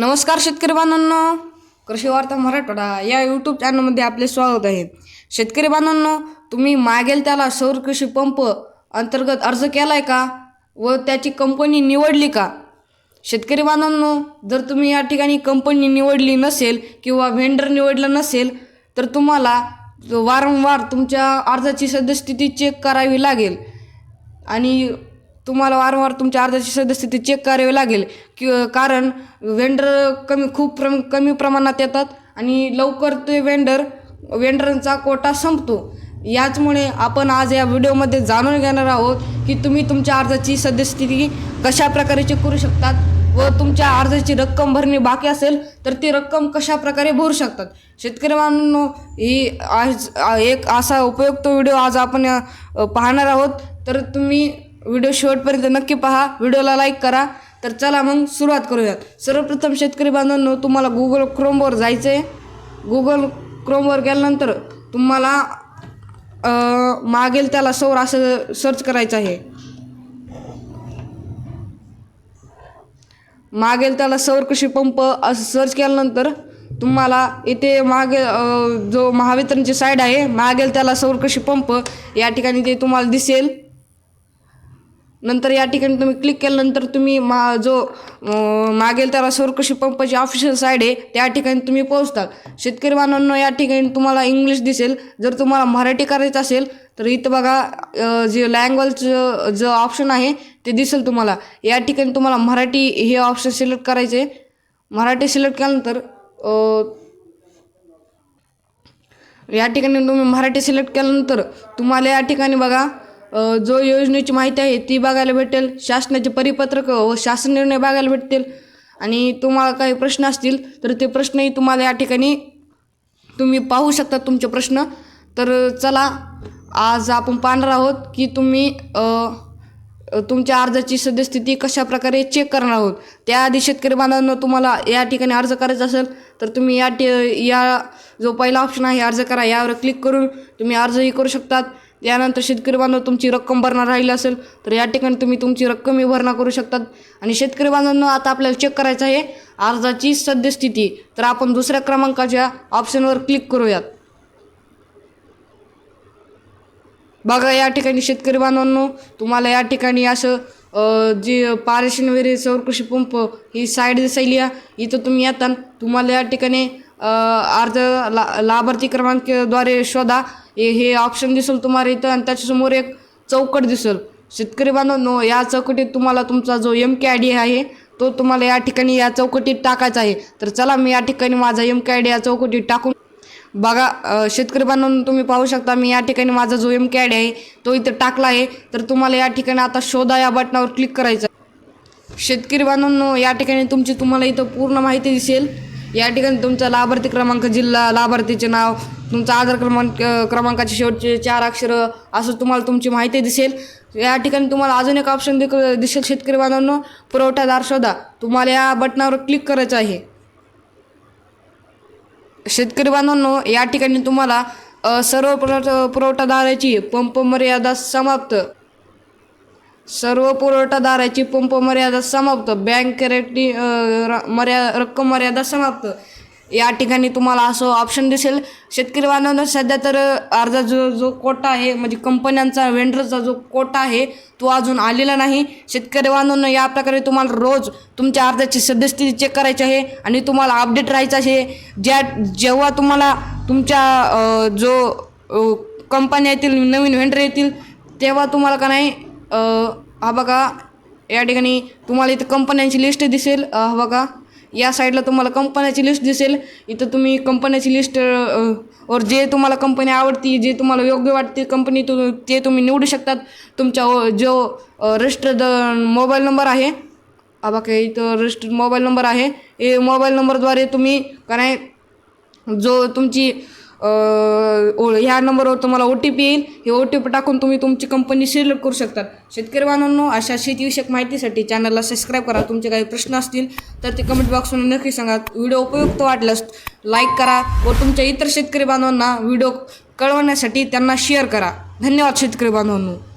नमस्कार शेतकरी बांधवांनो. कृषी वार्ता मराठवाडा या यूट्यूब चॅनलमध्ये आपले स्वागत आहे. शेतकरी बांधवांनो तुम्ही मागेल त्याला सौर कृषी पंप अंतर्गत अर्ज केला आहे का? व त्याची कंपनी निवडली का? शेतकरी बांधवांनो जर तुम्ही या ठिकाणी कंपनी निवडली नसेल किंवा व्हेंडर निवडलं नसेल तर तुम्हाला वारंवार तुमच्या अर्जाची सद्यस्थिती चेक करावी लागेल. आणि तुम्हाला वारंवार तुमच्या अर्जाची सद्यस्थिती चेक करावी लागेल. कि कारण वेंडर कमी खूप प्रम कमी प्रमाणात येतात आणि लवकर ते वेंडर वेंडरांचा कोटा संपतो. याचमुळे आपण आज या व्हिडिओमध्ये जाणून घेणार आहोत की तुम्ही तुमच्या अर्जाची सद्यस्थिती कशा प्रकारे चेक करू शकतात व तुमच्या अर्जाची रक्कम भरणे बाकी असेल तर ती रक्कम कशा प्रकारे भरू शकतात. शेतकरी बांधवांनो ही आज एक असा उपयुक्त व्हिडिओ आज आपण पाहणार आहोत. तर तुम्ही व्हिडिओ शेवटपर्यंत नक्की पहा. व्हिडिओला लाईक करा. तर चला मग सुरुवात करूयात. सर्वप्रथम शेतकरी बांधवांनो तुम्हाला गुगल क्रोमवर जायचं आहे गुगल क्रोमवर गेल्यानंतर तुम्हाला मागेल त्याला सौर असं सर्च करायचं आहे. मागेल त्याला सौर कृषी पंप असं सर्च केल्यानंतर तुम्हाला इथे मागे जो महावितरणची साईड आहे मागेल त्याला सौर कृषी पंप या ठिकाणी ते तुम्हाला दिसेल. नंतर या ठिकाणी तुम्ही क्लिक केल्यानंतर तुम्ही मा जो मागेल त्याला सौरकृषी पंपाची ऑफिशियल साईड आहे त्या ठिकाणी तुम्ही पोहोचतात शेतकरी बांधवांनो या ठिकाणी तुम्हाला इंग्लिश दिसेल. जर तुम्हाला मराठी करायचं असेल तर इथं बघा जे लँग्वेजचं जो ऑप्शन आहे ते दिसेल तुम्हाला. या ठिकाणी तुम्हाला मराठी हे ऑप्शन सिलेक्ट करायचे मराठी सिलेक्ट केल्यानंतर या ठिकाणी तुम्ही मराठी सिलेक्ट केल्यानंतर तुम्हाला या ठिकाणी बघा जो योजनेची माहिती आहे ती बघायला भेटेल शासनाचे परिपत्रक व शासन निर्णय बघायला भेटतील आणि तुम्हाला काही प्रश्न असतील तर ते प्रश्नही तुम्हाला या ठिकाणी तुम्ही पाहू शकता तुमचे प्रश्न. तर चला आज आपण पाहणार आहोत की तुम्ही तुमच्या अर्जाची सद्यस्थिती कशा प्रकारे चेक करणार आहोत. त्याआधी शेतकरी बांधवांनो तुम्हाला या ठिकाणी अर्ज करायचा असेल तर तुम्ही या टी या जो पहिला ऑप्शन आहे अर्ज करा. यावर क्लिक करून तुम्ही अर्जही करू शकतात. त्यानंतर शेतकरी बांधव तुमची रक्कम भरणार राहिली असेल तर या ठिकाणी तुम्ही तुमची रक्कमही भरणा करू शकतात. आणि शेतकरी बांधवांनो आता आपल्याला चेक करायचं आहे अर्जाची सद्यस्थिती. तर आपण दुसऱ्या क्रमांकाच्या ऑप्शनवर क्लिक करूयात. बघा या ठिकाणी शेतकरी बांधवांनो तुम्हाला या ठिकाणी असं जे पारेशन वगैरे सौर कृषी पंप ही साईड दिसायली आहे. इथं तुम्ही येता तुम्हाला या ठिकाणी अर्ज ला लाभार्थी क्रमांकद्वारे शोधा. हे हे ऑप्शन दिसेल तुम्हाला इथं आणि त्याच्यासमोर एक चौकट दिसेल. शेतकरी बांधवांनो या चौकटीत तुम्हाला तुमचा जो एम के आय डी आहे तो तुम्हाला या ठिकाणी या चौकटीत टाकायचा आहे. तर चला मी या ठिकाणी माझा एम के आय डी या चौकटीत टाकून बघा शेतकरी बांधवांनो तुम्ही पाहू शकता मी या ठिकाणी माझा जो एम के आय डी आहे तो इथं टाकला आहे. तर तुम्हाला या ठिकाणी आता शोधा या बटनावर क्लिक करायचं आहे. शेतकरी बांधवांनो या ठिकाणी तुमची तुम्हाला इथं पूर्ण माहिती दिसेल. या ठिकाणी तुमचा लाभार्थी क्रमांक जिल्हा लाभार्थीचे नाव तुमचा आधार क्रमांक क्रमांकाचे शेवटचे चार अक्षरं असं तुम्हाला तुमची माहिती दिसेल. या ठिकाणी तुम्हाला अजून एक ऑप्शन दिक दिसेल शेतकरी बांधवांनो पुरवठादार शोधा. तुम्हाला या बटनावर क्लिक करायचं आहे. शेतकरी बांधवांनो या ठिकाणी तुम्हाला सर्व पुरवठादाराची पंप मर्यादा समाप्त. सर्व पुरवठादाराची पंप मर्यादा समाप्त बँक करेक्टी मर्या रक्कम मर्यादा समाप्त. या ठिकाणी तुम्हाला असं ऑप्शन दिसेल. शेतकरी बांधवांना सध्या तर अर्धा जो जो कोटा आहे म्हणजे कंपन्यांचा वेंडरचा जो कोटा आहे तो अजून आलेला नाही. शेतकरी बांधवांना या प्रकारे तुम्हाला रोज तुमच्या अर्जाची सद्यस्थिती चेक करायची आहे आणि तुम्हाला अपडेट राहायचं आहे. ज्या जेव्हा तुम्हाला तुमच्या जो कंपन्या येतील नवीन व्हेंडर येतील तेव्हा तुम्हाला का नाही हा बघा या ठिकाणी तुम्हाला इथं कंपन्यांची लिस्ट दिसेल. हा बघा या साईडला तुम्हाला कंपन्याची लिस्ट दिसेल. इथं तुम्ही कंपन्याची लिस्ट और जे तुम्हाला कंपनी आवडती जे तुम्हाला योग्य वाटते कंपनी तु ते तुम्ही निवडू शकतात. तुमच्या ओ- जो रजिस्टर्ड मोबाईल नंबर आहे हा बघा इथं रजिस्टर्ड मोबाईल नंबर आहे. हे मोबाईल नंबरद्वारे तुम्ही काय नाही जो तुमची ओ- ह्या नंबरवर तुम्हाला ओ टी पी येईल. हे ओ टी पी टाकून तुम्ही तुमची कंपनी सिलेक्ट करू शकतात शेतकरी बांधवांनो अशा शेतीविषयक माहितीसाठी चॅनलला सबस्क्राईब करा. तुमचे काही प्रश्न असतील तर ते कमेंट बॉक्समध्ये नक्की सांगा. व्हिडिओ उपयुक्त वाटल्यास लाईक करा व तुमच्या इतर शेतकरी बांधवांना व्हिडिओ कळवण्यासाठी त्यांना शेअर करा. धन्यवाद शेतकरी बांधवांनो.